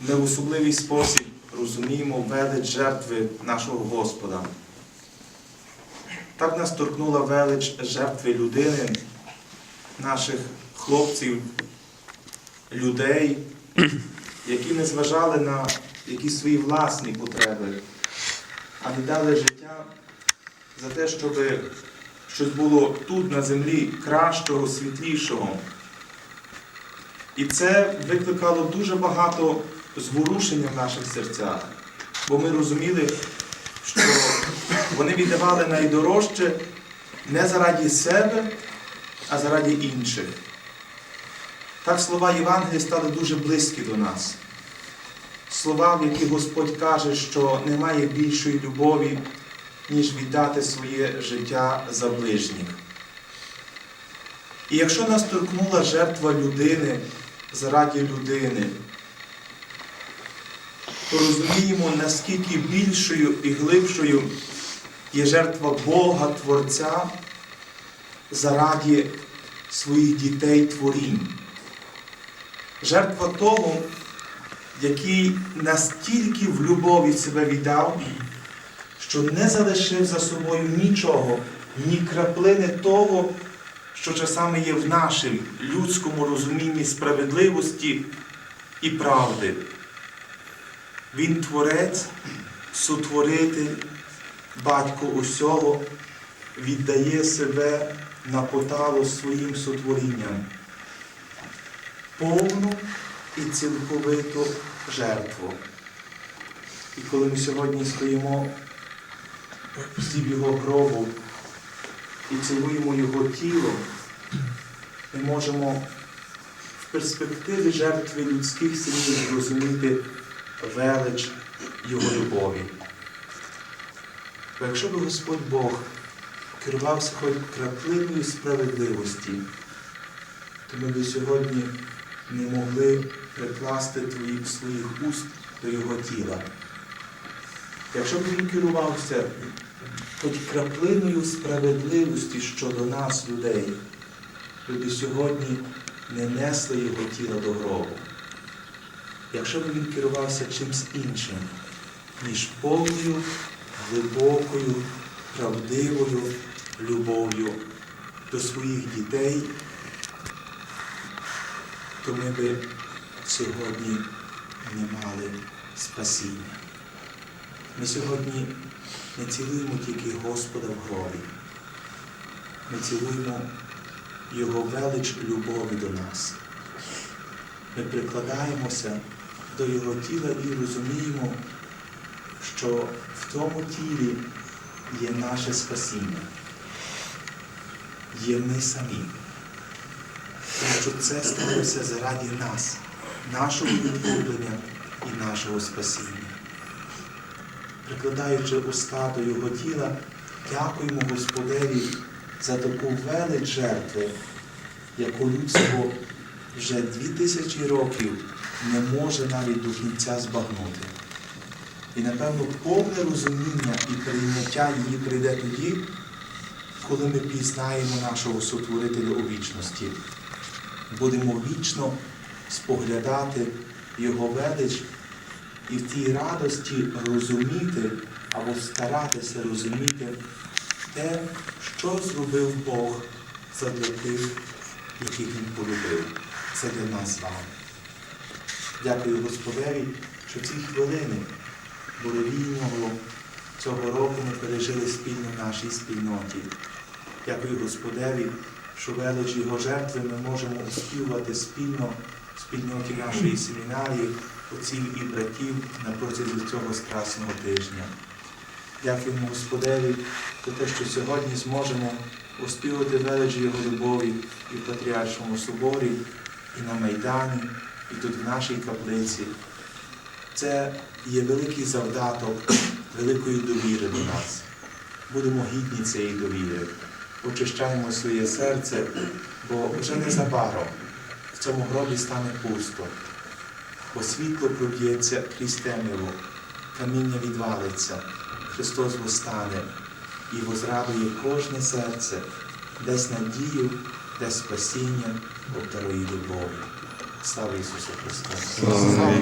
ми в особливий спосіб розуміємо велич жертви нашого Господа. Так нас торкнула велич жертви людини, наших хлопців, людей, які не зважали на якісь свої власні потреби, а віддали життя за те, щоб щось було тут на землі кращого, світлішого. І це викликало дуже багато зворушення в наших серцях, бо ми розуміли, що вони віддавали найдорожче не заради себе, а заради інших. Так слова Євангелія стали дуже близькі до нас. Слова, в які Господь каже, що немає більшої любові, ніж віддати своє життя за ближніх. І якщо нас торкнула жертва людини заради людини, то розуміємо, наскільки більшою і глибшою є жертва Бога Творця заради своїх дітей творінь. Жертва того, який настільки в любові себе віддав, що не залишив за собою нічого, ні краплини того, що часами є в нашому людському розумінні справедливості і правди. Він творець, сотворитель, батько усього, віддає себе на поталу своїм сотворінням, повну і цілковиту жертву. І коли ми сьогодні стоїмо в його гробу і цілуємо його тіло, ми можемо в перспективі жертви людських синів зрозуміти велич Його любові. Бо якщо б Господь Бог керувався хоч краплиною справедливості, то ми б сьогодні не могли прикласти твоїх своїх уст до Його тіла. Якщо б він керувався хоч краплиною справедливості щодо нас, людей, ми б сьогодні не несли його тіла до гробу. Якщо б він керувався чимсь іншим, ніж повною, глибокою, правдивою любов'ю до своїх дітей, то ми би сьогодні не мали спасіння. Ми сьогодні не цілуємо тільки Господа в гробі. Ми цілуємо Його велич любові до нас. Ми прикладаємося до Його тіла і розуміємо, що в тому тілі є наше спасіння, є ми самі. Тому що це сталося заради нас, нашого відкуплення і нашого спасіння. Прикладаючи уста до Його тіла, дякуємо Господеві за таку велич жертви, яку людство вже дві тисячі років не може навіть до кінця збагнути. І, напевно, повне розуміння і прийняття її прийде тоді, коли ми пізнаємо нашого сотворителя у вічності. Будемо вічно споглядати Його велич і в тій радості розуміти або старатися розуміти те, що зробив Бог задля тих, яких Він полюбив. Це для нас з вами. Дякую Господеві, що ці хвилини буревійного цього року ми пережили спільно в нашій спільноті. Дякую Господеві, що велич Його жертви ми можемо оспівувати спільно в спільноті нашої семінарії, отців і братів на протязі цього страсного тижня. Дякуємо Господеві за те, що сьогодні зможемо оспівати велич Його любові і в Патріаршому соборі, і на Майдані, і тут в нашій каплиці. Це є великий завдаток великої довіри до нас. Будемо гідні цієї довіри. Очищаємо своє серце, бо вже незабаром в цьому гробі стане пусто, бо світло проб'ється крізь темряву, каміння відвалиться, Христос восстане і возрадує кожне серце, десь надію, десь спасіння, обдарує любов'ю. Слава Ісусу Христу!